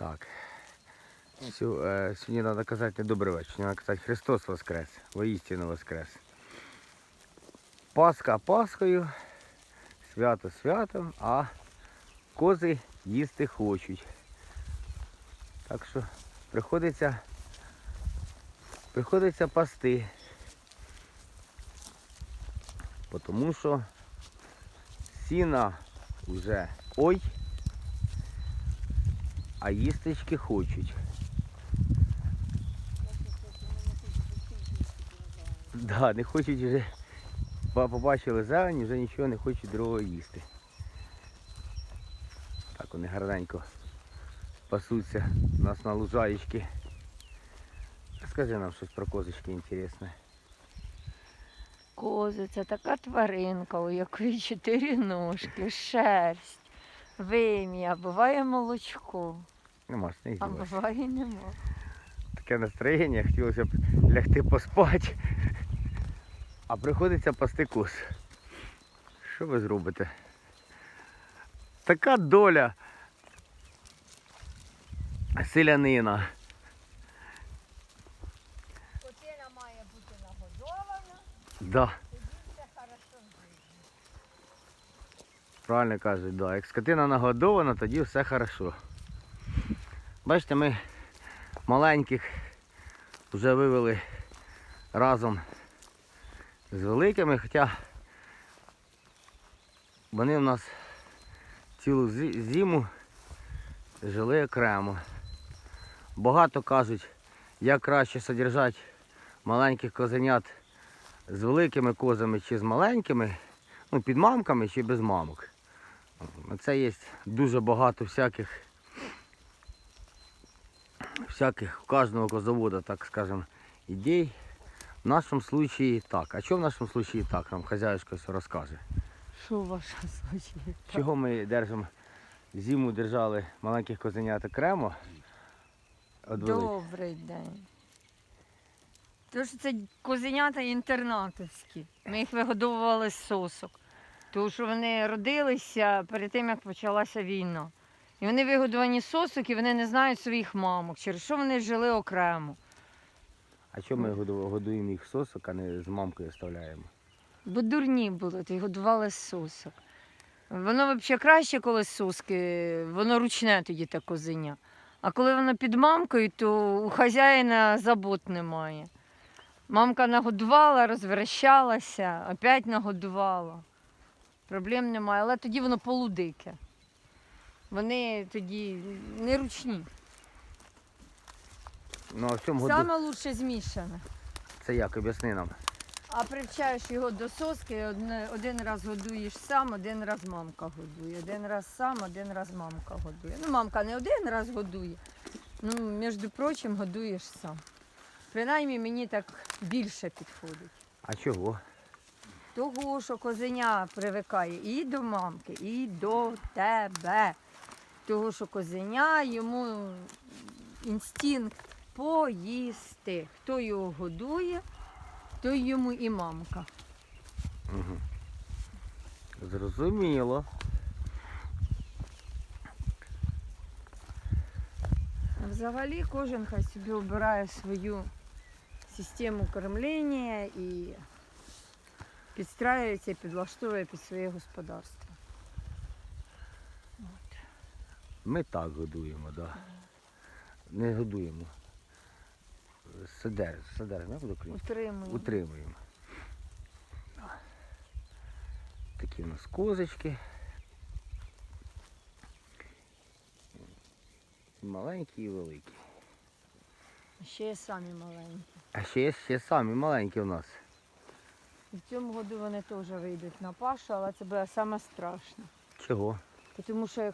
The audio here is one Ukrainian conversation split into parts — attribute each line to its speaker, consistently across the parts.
Speaker 1: Так. Е, Сьогодні треба казати не добрий вечір, треба казати Христос Воскрес, воістину Воскрес. Пасха Пасхою, свято святом, а кози їсти хочуть. Так що приходиться, приходиться пасти. Тому що сіна вже ой, а їстечки хочуть. Да, не хочуть вже. Побачили зелень, вже нічого не хочуть другого їсти. Так вони гарненько пасуться у нас на лужаєчки. Скажи нам щось про козочки інтересне.
Speaker 2: Кози це така тваринка, у якої чотири ножки, шерсть, вим'я, буває молочко,
Speaker 1: Нема ж не
Speaker 2: а
Speaker 1: здівайся.
Speaker 2: буває нема.
Speaker 1: Таке настроєння, хотілося б лягти поспати. А приходиться пасти коз. Що ви зробите? Така доля селянина.
Speaker 2: Котина має бути нагодована,
Speaker 1: Да,
Speaker 2: тоді все хорошо
Speaker 1: правильно кажуть, да. Як скотина нагодована, тоді все хорошо. Бачите, ми маленьких вже вивели разом з великими, хоча вони в нас цілу зиму жили окремо. Багато кажуть, як краще содержати маленьких козенят з великими козами чи з маленькими, ну, під мамками чи без мамок. Це є дуже багато всяких, всяких у кожного козовода, так скажем, ідей. В нашому случаї так. А що в нашому случаї так? Нам хазяюшка все розкаже.
Speaker 2: Що ваша случає?
Speaker 1: Чого ми держимо, зиму держали маленьких козенят окремо? Великих?
Speaker 2: Добрий день. Тому що це козенята інтернатовські. Ми їх вигодовували з сосок. Тому що вони родилися перед тим, як почалася війна. І вони вигодовані сосок, і вони не знають своїх мамок, через що вони жили окремо.
Speaker 1: А чому ми годуємо їх сосок, а не з мамкою оставляємо?
Speaker 2: Бо дурні були, й годували з сосок. Воно взагалі краще, коли соски, воно ручне тоді те козеня. А коли воно під мамкою, то у хазяїна забот немає. Мамка нагодувала, розвращалася, опять нагодувала. Проблем немає, але тоді воно полудике. Вони тоді не ручні.
Speaker 1: Ну а в цьому году
Speaker 2: Саме лучше змішане.
Speaker 1: це як? Об'ясни нам.
Speaker 2: А привчаєш його до соски, одне- один раз годуєш сам, один раз мамка годує. Один раз сам, один раз мамка годує. Ну, мамка не один раз годує. Ну, між прочим, годуєш сам. Принаймні мені так більше підходить.
Speaker 1: А чого?
Speaker 2: Того, що козеня привикає і до мамки, і до тебе. Того, що козеня йому інстинкт поїсти. Хто його годує, той йому і мамка.
Speaker 1: Угу. Зрозуміло.
Speaker 2: А Взагалі кожен хай собі обирає свою систему кормлення і підстраюється, підлаштовує під своє господарство. От.
Speaker 1: Ми так годуємо, да. Не годуємо. Сидер, сидер, не буду кричати.
Speaker 2: Утримуємо.
Speaker 1: Утримуємо. Такі у нас козочки. Маленькі і великі.
Speaker 2: Ще є самі маленькі.
Speaker 1: А ще є ще самі маленькі у нас.
Speaker 2: І в цьому году вони теж вийдуть на пашу, але це буде саме страшно.
Speaker 1: Чого?
Speaker 2: Тому що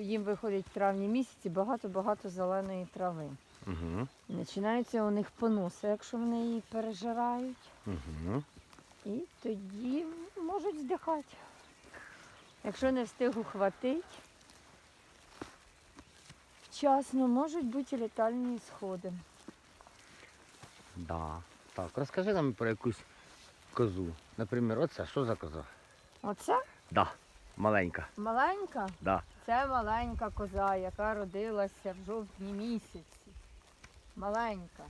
Speaker 2: їм виходить в травні місяці багато-багато зеленої трави.
Speaker 1: Угу.
Speaker 2: І починаються у них поноси, якщо вони її пережирають.
Speaker 1: Угу.
Speaker 2: І тоді можуть здихати. Якщо не встиг ухватити, вчасно можуть бути літальні сходи.
Speaker 1: Да. Так, розкажи нам про якусь козу. Наприклад, оце що за коза?
Speaker 2: Оце
Speaker 1: Да. Маленька.
Speaker 2: Маленька?
Speaker 1: Да.
Speaker 2: Це маленька коза, яка родилася в жовтні місяці. Маленька.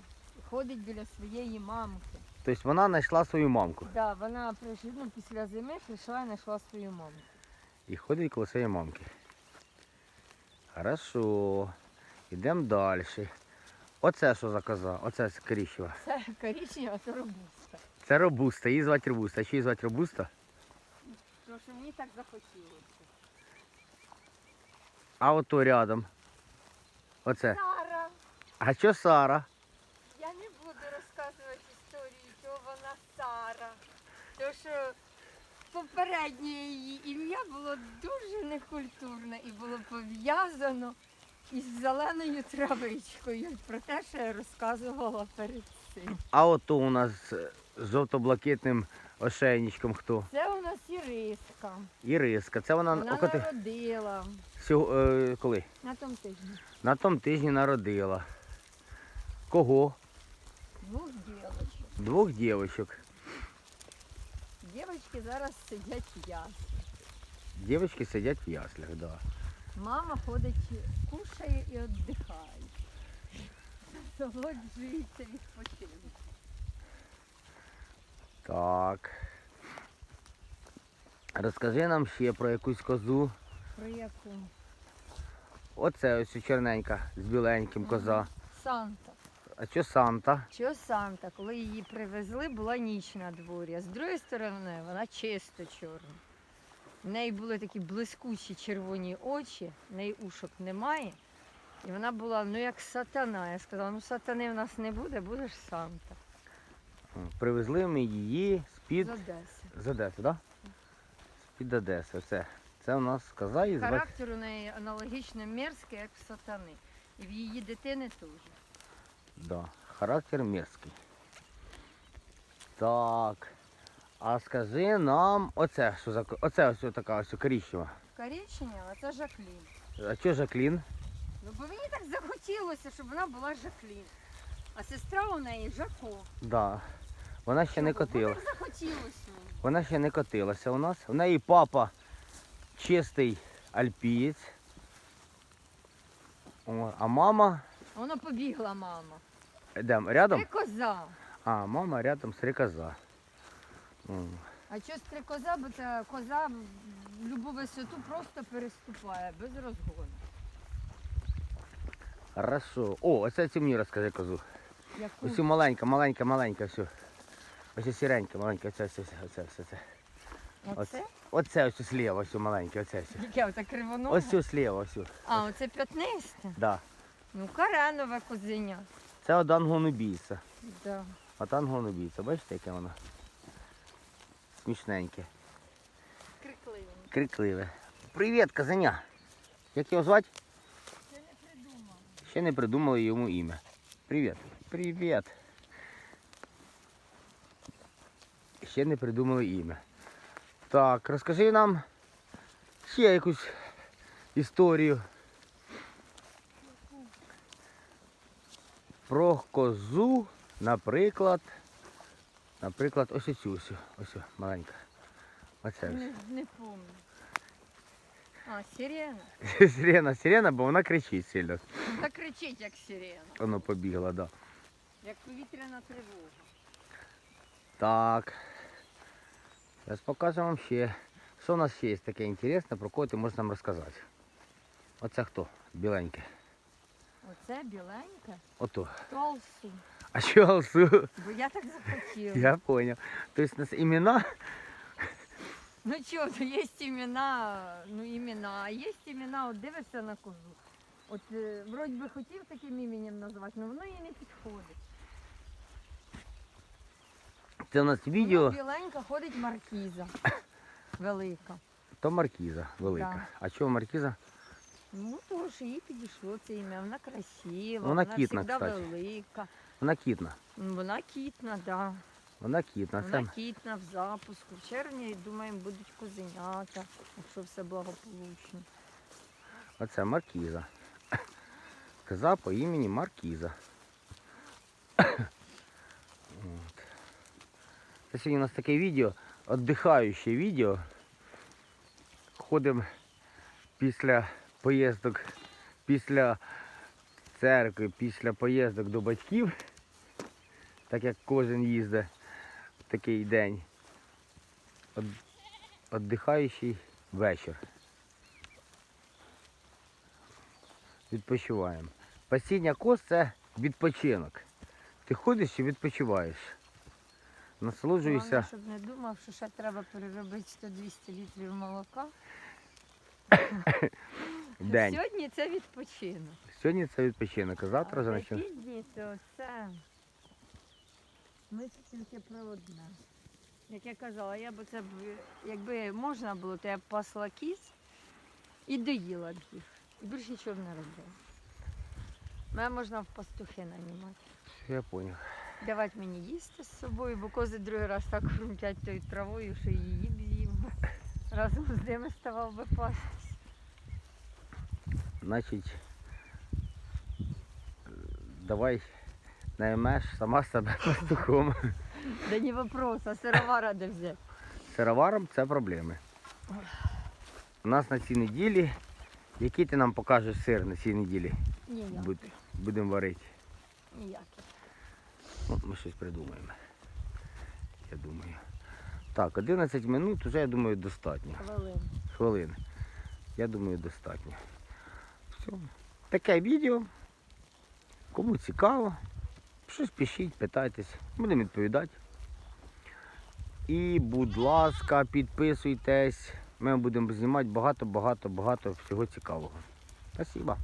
Speaker 2: Ходить біля своєї мамки.
Speaker 1: Тобто вона знайшла свою мамку.
Speaker 2: Да, вона прийшла ну, після зими прийшла і знайшла свою мамку.
Speaker 1: І ходить коло своєї мамки. Хорошо. Йдемо далі. Оце що за коза? Оце скріщева.
Speaker 2: Це коричнева то робуста.
Speaker 1: Це робуста, її звати робуста. Чи її звати робуста?
Speaker 2: Тому що мені так захотілося.
Speaker 1: А ото рядом. Оце.
Speaker 2: Сара,
Speaker 1: А що Сара?
Speaker 2: я не буду розказувати історію, чого вона Сара. Тому що попереднє її ім'я було дуже некультурне і було пов'язано із зеленою травичкою. Про те, що я розказувала перед цим.
Speaker 1: А ото у нас з жовто-блакитним ошейничком хто?
Speaker 2: Це у нас Іриска.
Speaker 1: Іриска. Це вона,
Speaker 2: Вона
Speaker 1: окоти-
Speaker 2: народила
Speaker 1: сього- е, коли?
Speaker 2: на тому тижні
Speaker 1: На тому тижні народила. Кого?
Speaker 2: двох дівчаток.
Speaker 1: Двох дівчинок.
Speaker 2: Дівчатки зараз сидять в яслі.
Speaker 1: Дівчатки сидять в яслях, так. Да.
Speaker 2: Мама ходить, кушає і віддихає. Насолоджується відпочинком.
Speaker 1: Так. Розкажи нам ще про якусь козу.
Speaker 2: Про яку?
Speaker 1: Оце ось чорненька з біленьким коза.
Speaker 2: Санта.
Speaker 1: А що Санта?
Speaker 2: Що Санта? Коли її привезли, була ніч на дворі. А з другої сторони вона чисто чорна. В неї були такі блискучі червоні очі, в неї ушок немає. І вона була ну як сатана. Я сказала, ну сатани в нас не буде, будеш Санта.
Speaker 1: Привезли ми її з-під
Speaker 2: З Одеси.
Speaker 1: з Одеси? Да? З-під Одеси. Все. Це у нас коза і звати.
Speaker 2: Характер у неї аналогічно мерзкий, як в сатани. І в її дитини теж.
Speaker 1: Да. Характер мерзкий. Так. А скажи нам оце, що за оце ось така ось коричнева.
Speaker 2: Коричнева це Жаклін.
Speaker 1: А що Жаклін?
Speaker 2: Ну бо мені так захотілося, щоб вона була Жаклін. А сестра у неї Жако.
Speaker 1: Да. Вона ще не
Speaker 2: Чого? Бо
Speaker 1: котила.
Speaker 2: так захотілося.
Speaker 1: Вона ще не котилася у нас. У неї папа чистий альпієць. О, а мама.
Speaker 2: Вона побігла, мама.
Speaker 1: Йдемо рядом?
Speaker 2: Стрикоза.
Speaker 1: А, мама рядом стрекоза. М.
Speaker 2: А що стрикоза, бо це коза в любу висоту просто переступає, без розгону.
Speaker 1: Хорошо. О, оце цю мені розкажи козу.
Speaker 2: Яку?
Speaker 1: Ось маленька, маленька, маленька, все. Ось ця сіренька, маленька, оце, оце, оце, оце, оце.
Speaker 2: Оце?
Speaker 1: Оце ось слева, ось маленьке, оце все.
Speaker 2: Яке оце кривоноге?
Speaker 1: Ось цю слева, ось.
Speaker 2: А, оце п'ятнисте?
Speaker 1: Да.
Speaker 2: Ну, каренове козеня.
Speaker 1: Це от англонубійця.
Speaker 2: Да.
Speaker 1: От англонубійця. Бачите, яке воно? Смішненьке.
Speaker 2: Крикливе.
Speaker 1: Крикливе. Привіт, казаня. Як його звати? Ще не придумали йому ім'я. Привіт. Привіт. Ще не придумали ім'я. Так, розкажи нам ще якусь історію. Про козу, наприклад. Наприклад, ось цю ось, ось маленька. Оце ось.
Speaker 2: Не, не помню. А, сирена.
Speaker 1: Сирена, сирена, бо вона кричить сильно.
Speaker 2: Та кричить, як сирена.
Speaker 1: Воно побігла, да.
Speaker 2: Як повітряна тривога.
Speaker 1: Так. Зараз покажу вам ще. Що у нас ще є таке інтересне, про кого ти можеш нам розказати. Оце хто? Біленьке.
Speaker 2: Оце біленьке.
Speaker 1: Ото.
Speaker 2: Толсу.
Speaker 1: А що Алсу?
Speaker 2: Бо я так захотіла.
Speaker 1: Я зрозумів. Тобто у нас імена
Speaker 2: Ну чого, то є імена, ну імена, а є імена, от дивишся на козу. От е, вроді би хотів таким іменем назвати, але воно їй не підходить.
Speaker 1: Це у нас відео,
Speaker 2: біленька ходить маркіза. Велика.
Speaker 1: то маркіза велика.
Speaker 2: Да.
Speaker 1: А чого маркіза?
Speaker 2: Ну, тому що їй підійшло це ім'я. Вона красива,
Speaker 1: Вона
Speaker 2: вона,
Speaker 1: кітна,
Speaker 2: завжди
Speaker 1: кстати.
Speaker 2: велика.
Speaker 1: Вона кітна.
Speaker 2: Вона кітна, так. Да.
Speaker 1: Вона кітна. Це
Speaker 2: Вона кітна в запуску. В червні, думаємо, будуть козенята, якщо все благополучно.
Speaker 1: Оце маркіза. Коза по імені Маркіза. Це сьогодні у нас таке відео, віддихаюче відео. приходимо після поїздок, після церкви, після поїздок до батьків, так як кожен їздить в такий день. Віддихаючий вечір. Відпочиваємо. Пасіння коз це відпочинок. Ти ходиш і відпочиваєш. Насолоджуєшся.
Speaker 2: Головне, щоб не думав, що ще треба переробити 100-200 літрів молока.
Speaker 1: день.
Speaker 2: Сьогодні це відпочинок.
Speaker 1: Сьогодні це відпочинок, а завтра вже
Speaker 2: а
Speaker 1: почнемо.
Speaker 2: такі дні, то це ми тільки про одне. Як я казала, я б це б, якби можна було, то я б пасла кіз і доїла б їх. І більше нічого б не робила. Мене можна в пастухи нанімати.
Speaker 1: Я зрозумів.
Speaker 2: Давати мені їсти з собою, бо кози другий раз так хрумтять тою травою, що її б з'їв. би. Разом з ними ставав би пастись.
Speaker 1: Значить, давай наймеш сама себе пастухом.
Speaker 2: Да не вопрос, а сировара де взяти.
Speaker 1: Сироваром це проблеми. У нас на цій неділі, який ти нам покажеш сир на цій неділі?
Speaker 2: Ніяк.
Speaker 1: Будемо варити.
Speaker 2: Ніяк.
Speaker 1: Ну, ми щось придумаємо. Я думаю. Так, 11 минут вже, я думаю, достатньо.
Speaker 2: Хвилин.
Speaker 1: Хвилин. Я думаю, достатньо. Все. Таке відео. Кому цікаво, щось пишіть, питайтесь, будемо відповідати. І, будь ласка, підписуйтесь. Ми будемо знімати багато-багато-багато всього цікавого. Спасибо.